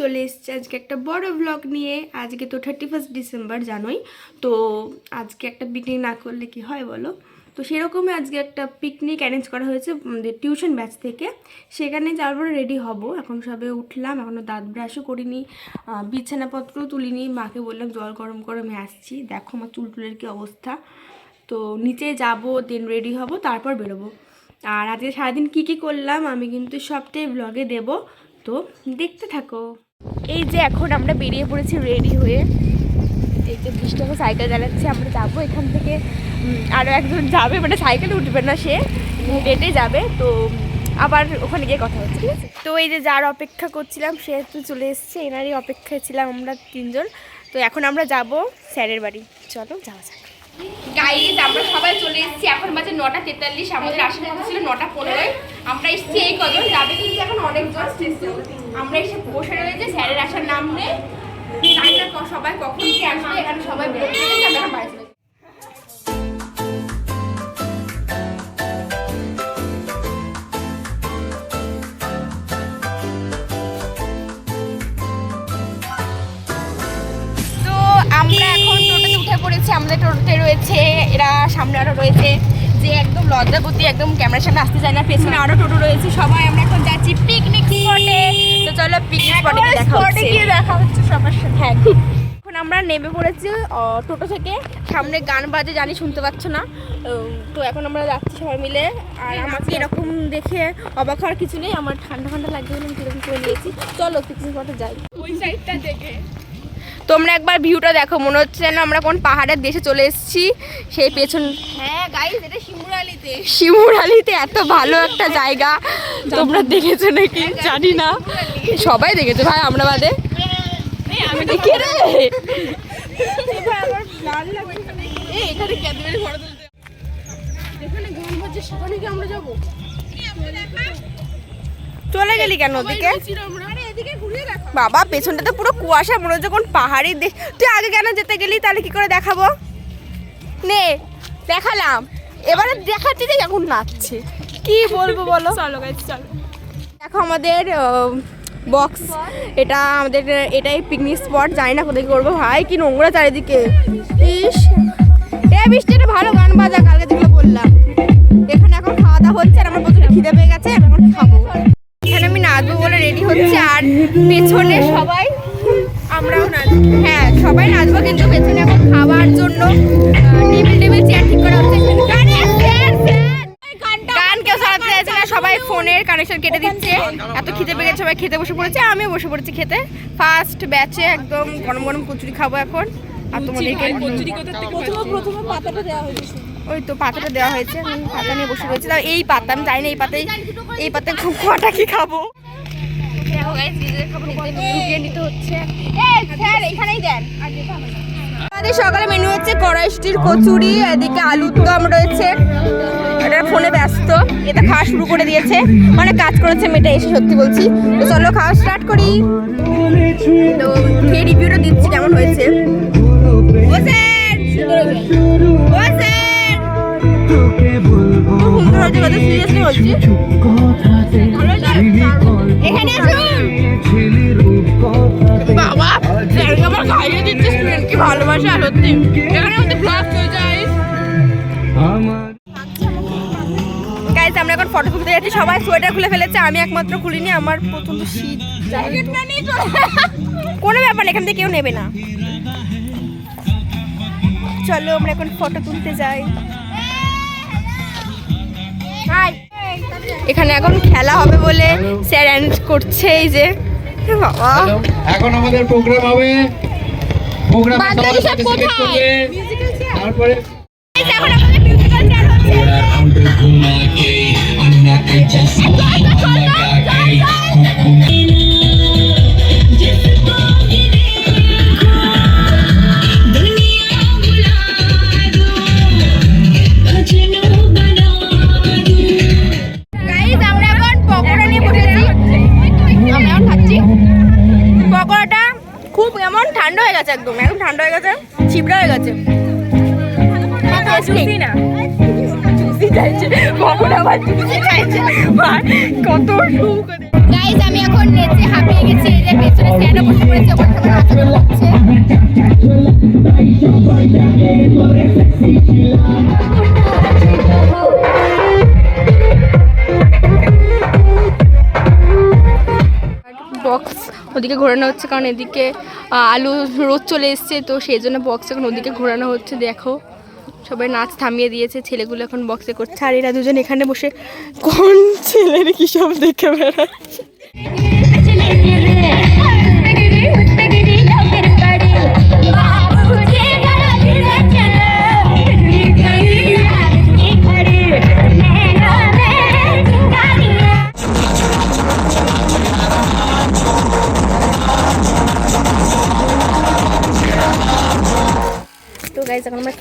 চলে এসছে আজকে একটা বড় ব্লগ নিয়ে। আজকে তো থার্টি ফার্স্ট ডিসেম্বর জানোই। তো আজকে একটা পিকনিক না করলে কি হয় বলো? তো সেরকমই আজকে একটা পিকনিক অ্যারেঞ্জ করা হয়েছে টিউশন ব্যাচ থেকে। সেখানে যাওয়ার পরে রেডি হব। এখন সবে উঠলাম এখনও দাঁত ব্রাশও করিনি বিছানাপত্রও তুলিনি। মাকে বললাম, জল গরম করে, আমি আসছি। দেখো আমার চুল টুলের কী অবস্থা। তো নিচে যাব দেন রেডি হব, তারপর বেরোবো। আর আজকে সারাদিন কী কী করলাম, আমি কিন্তু সবটাই ব্লগে দেব। তো দেখতে থাকো। এই যে এখন আমরা বেরিয়ে পড়েছি রেডি হয়ে। এই যে বৃষ্টি এখন সাইকেল চালাচ্ছে, আমরা যাব এখান থেকে। আরও একজন যাবে মানে সাইকেলে উঠবে না সে, হেঁটে যাবে। তো আবার ওখানে গিয়ে কথা হচ্ছে, ঠিক আছে? তো এই যে যার অপেক্ষা করছিলাম, সে তো চলে এসছে, এনারই অপেক্ষায় ছিলাম আমরা তিনজন। তো এখন আমরা যাব স্যারের বাড়ি। চলো, যাওয়া যাক। গাইজ আমরা সবাই চলে এসেছি। এখন নটা তেতাল্লিশ, আমাদের কথা ছিল নটা পনেরোয়। আমরা এসেছি এই কজন যাবে কিন্তু এখন অনেকজন আমরা এসে বসে রয়েছে স্যারের আসার নাম নেই সবাই কখন কি আসবে, এখানে সবাই বেরোতে আমরা বাড়ি আমরা এখন টোটোতে উঠে পড়েছি, আমাদের টোটোতে রয়েছে, এরা সামনে আরও রয়েছে, যে একদম লজ্জাপতি একদম ক্যামেরার সামনে আসতে চায় না, পেছনে আরও টোটো রয়েছে, সবাই আমরা এখন যাচ্ছি পিকনিক স্পটে তো চলো পিকনিক স্পটে গিয়ে দেখা হচ্ছে। গিয়ে দেখা হচ্ছে সবার সাথে। হ্যাঁ এখন আমরা নেমে পড়েছি টোটো থেকে। সামনে গান বাজে জানি শুনতে পাচ্ছ না। তো এখন আমরা যাচ্ছি সবাই মিলে। আর আমাকে এরকম দেখে অবাক হওয়ার কিছু নেই। আমার ঠান্ডা ঠান্ডা লাগছে বলে আমি কীরকম করে নিয়েছি। চলো পিকনিক স্পটে যাই। ওই সাইডটা দেখে। তোমরা একবার ভিউটা দেখো। মনে হচ্ছে যেন আমরা কোন পাহাড়ের দেশে চলে এসেছি। সেই পেছন হ্যাঁ গাইস এটা শিমুরালিতে শিমুরালিতে এত ভালো একটা জায়গা। তোমরা দেখেছ নাকি? জানি না। সবাই দেখেছ ভাই আমরা বাদে আমি কে রে? আমার লাল লাগছে। এই এখানে ক্যাডবেরি ফটো তুলতে এখানে গান বাজছে সেখানে কি আমরা যাব? চলে গেলি কেন ওদিকে? আমরা। বাবা পেছনটাতে পুরো কুয়াশা মনে হচ্ছে কোন পাহাড়ি দেশ তুই আগে কেন যেতে গেলি? তাহলে কি করে দেখাবো? নে দেখালাম। এবারে দেখাচ্ছি যে এখন নাচছে। কি বলব বলো? চলো চলো। দেখো আমাদের বক্স এটা আমাদের এটাই পিকনিক স্পট জানি না কোথায় করব। ভাই কি নোংরা চারিদিকে। ইস। এ বৃষ্টি একটা ভালো গান বাজা। কালকে পেছনে সবাই আমরাও নাচবো হ্যাঁ সবাই নাচবো কিন্তু পেছনে এখন খাওয়ার জন্য টেবিল টেবিল চেয়ার ঠিক করা হচ্ছে। গানে কেউ চালাতে চাইছে না সবাই ফোনের কানেকশন কেটে দিচ্ছে। এত খিদে পেয়ে সবাই খেতে বসে পড়েছে আমিও বসে পড়েছি খেতে। ফার্স্ট ব্যাচে একদম গরম গরম কচুরি খাব এখন। আর তোমাদেরকে প্রথমে প্রথমে পাতাটা দেওয়া হয়েছে। ওই তো পাতাটা দেওয়া হয়েছে আমি পাতা নিয়ে বসে রয়েছি তাও এই পাতা আমি জানি না এই পাতায় এই পাতায় খুব কটা কি খাব? দেখো guys, নিজেদের খাবার নিজেদের ঢুকিয়ে নিতে হচ্ছে। এই, স্যার, এখানেই দেন। আমাদের সকালে মেনু হচ্ছে কড়াইশুটির কচুরি এদিকে আলুর দম রয়েছে। এটা ফোনে ব্যস্ত এটা খাওয়া শুরু করে দিয়েছে। অনেক কাজ করেছে মেয়েটা এসে সত্যি বলছি। তো চলো খাওয়া স্টার্ট করি। তো খেয়ে রিভিউটা দিচ্ছি কেমন হয়েছে? ও স্যার! ও স্যার! খুব সুন্দর হয়েছে কথা সিরিয়াসলি বলছি। ভালোবাসা সত্যি। এখানে আমাদের ব্লগ আমরা এখন ফটো তুলতে যাচ্ছি। সবাই সোয়েটার খুলে ফেলেছে। আমি একমাত্র খুলিনি আমার প্রচণ্ড শীত কোনো ব্যাপার না এখান থেকে কেউ নেবে না। চলো আমরা এখন ফটো তুলতে যাই। হাই এখানে এখন খেলা হবে বলে স্যার অ্যারেঞ্জ করছে এই যে। বাবা। এখন আমাদের প্রোগ্রাম হবে প্রোগ্রামে সবাই পার্টিসিপেট করবে। তারপরে এখন আমাদের মিউজিক্যাল চেয়ার হচ্ছে হয়ে গেছে একদম একদম ঠান্ডা হয়ে গেছে ছিবড়া হয়ে গেছে। আর কত গাইজ আমি এখন নেচে হাঁপিয়ে গেছি এই যে পেছনে স্ট্যান্ডে বসে পড়েছে ওখানে ওদিকে ঘোরানো হচ্ছে, কারণ এদিকে আলু রোদ চলে এসছে, তো সেই জন্য বক্স এখন ওদিকে ঘোরানো হচ্ছে, দেখো। সবাই নাচ থামিয়ে দিয়েছে, ছেলেগুলো এখন বক্সে করছে। আর এরা দুজন এখানে বসে কোন ছেলের কি সব দেখে বেড়াচ্ছে?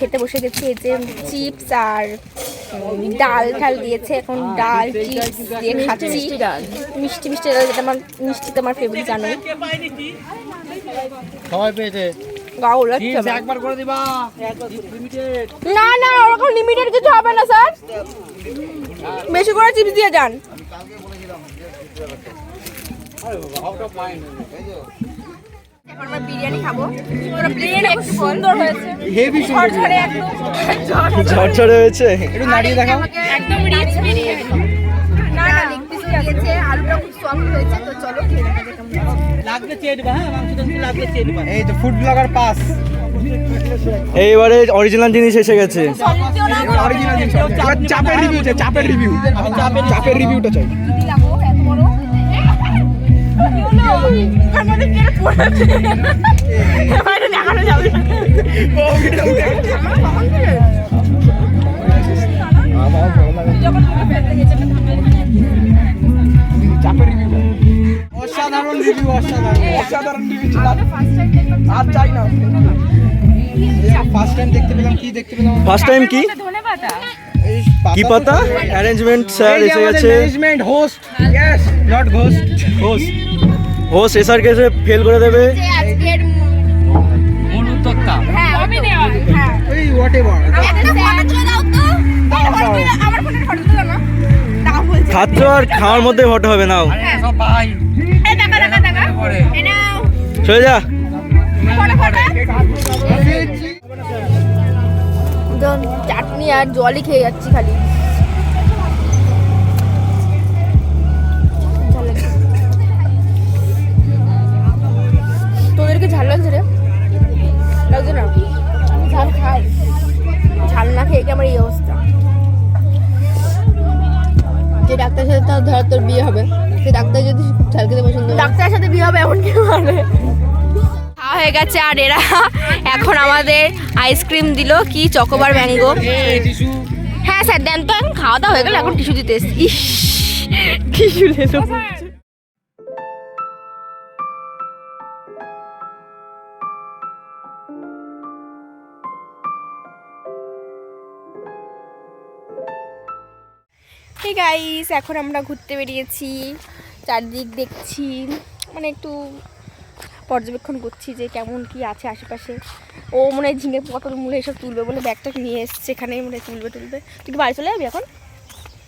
খেতে বসে গেছি এই যে চিপস আর ডাল ঠাল দিয়েছে এখন ডাল চিপস দিয়ে খাচ্ছি। মিষ্টি মিষ্টি ডাল যেটা আমার মিষ্টিতে আমার ফেভারিট জানোই। সবাই পেয়েছে গাও লাগছে আমার। একবার করে দিবা। না না ওরকম লিমিটেড কিছু হবে না স্যার। বেশি করে চিপস দিয়ে যান। আমরা বিরিয়ানি খাব। ওরা বিরিয়ানি একটু সুন্দর হয়েছে। হেভি ঝরঝরে একদম ঝরঝরে। হয়েছে? একটু নাড়িয়ে দেখাও। একদম রিচ বিরিয়ানি। না না লেগ পিস দিয়েছে আলুটা খুব সফট হয়েছে তো চলো খেয়ে দেখা যাক কেমন হয়েছে। এই তো ফুড ব্লগার পাস এইবারে অরিজিনাল জিনিস এসে গেছে। অরিজিনাল জিনিস চাপের রিভিউ চাই চাপের রিভিউ চাপের চাপের রিভিউটা চাই। অসাধারণ রিভিউ অসাধারণ। অসাধারণ রিভিউ আর চাই না। ফার্স্ট টাইম দেখতে পেলাম কি দেখতে পেলাম? ফার্স্ট টাইম কি? কি পাতা? অ্যারেঞ্জমেন্ট স্যার এসে গেছে। Management host yes not ghost host host SR K fail করে দেবে। হ্যাঁ হ্যাঁ। খাচ্ছ আর খাওয়ার মধ্যে ফটো হবে নাও। সব ভাই এই টাকা টাকা টাকা এই নাও। চলে যা। চাটনি আর জলই খেয়ে যাচ্ছি খালি। মানে খাওয়া হয়ে গেছে আর এরা এখন আমাদের আইসক্রিম দিল, কি চকোবার ম্যাঙ্গো হ্যাঁ স্যার, দেন তো, এখন খাওয়া দাওয়া হয়ে গেল, এখন টিস্যু দিতে এসছি। ইস টিস্যু লেলো হে গাইস এখন আমরা ঘুরতে বেরিয়েছি, চারদিক দেখছি মানে একটু পর্যবেক্ষণ করছি যে কেমন কি আছে আশেপাশে। ও মনে হয় ঝিঙে পটল মূলে এসব তুলবে বলে ব্যাগটা নিয়ে এসছে এখানেই মনে হয় তুলবে তুলবে। তুই কি বাড়ি চলে যাবি এখন?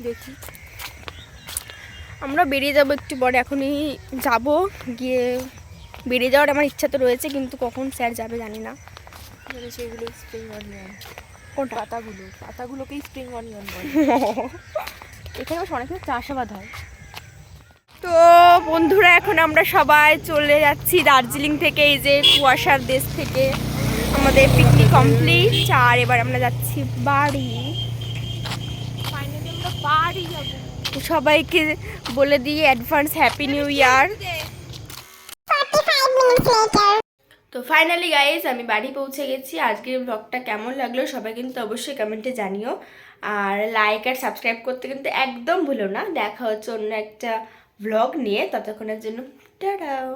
দেখি। আমরা বেরিয়ে যাব একটু পরে এখনই যাব। গিয়ে বেরিয়ে যাওয়ার আমার ইচ্ছা তো রয়েছে কিন্তু কখন স্যার যাবে জানি না। সেগুলো স্প্রিং অনিয়ন কোনটা? পাতাগুলো। পাতাগুলোকেই স্প্রিং অনিয়ন বলে। এখানে অনেক চাষাবাদ হয়। তো বন্ধুরা এখন আমরা সবাই চলে যাচ্ছি দার্জিলিং থেকে এই যে কুয়াশার দেশ থেকে। আমাদের পিকনিক কমপ্লিট আর এবার আমরা যাচ্ছি বাড়ি। বাড়ি সবাইকে বলে দিয়ে অ্যাডভান্স হ্যাপি নিউ ইয়ার তো ফাইনালি গাইজ আমি বাড়ি পৌঁছে গেছি। আজকের ব্লগটা কেমন লাগল সবাই কিন্তু অবশ্যই কমেন্টে জানিও। আর লাইক আর সাবস্ক্রাইব করতে কিন্তু একদম ভুলো না। দেখা হচ্ছে অন্য একটা ব্লগ নিয়ে ততক্ষণের জন্য টাটাও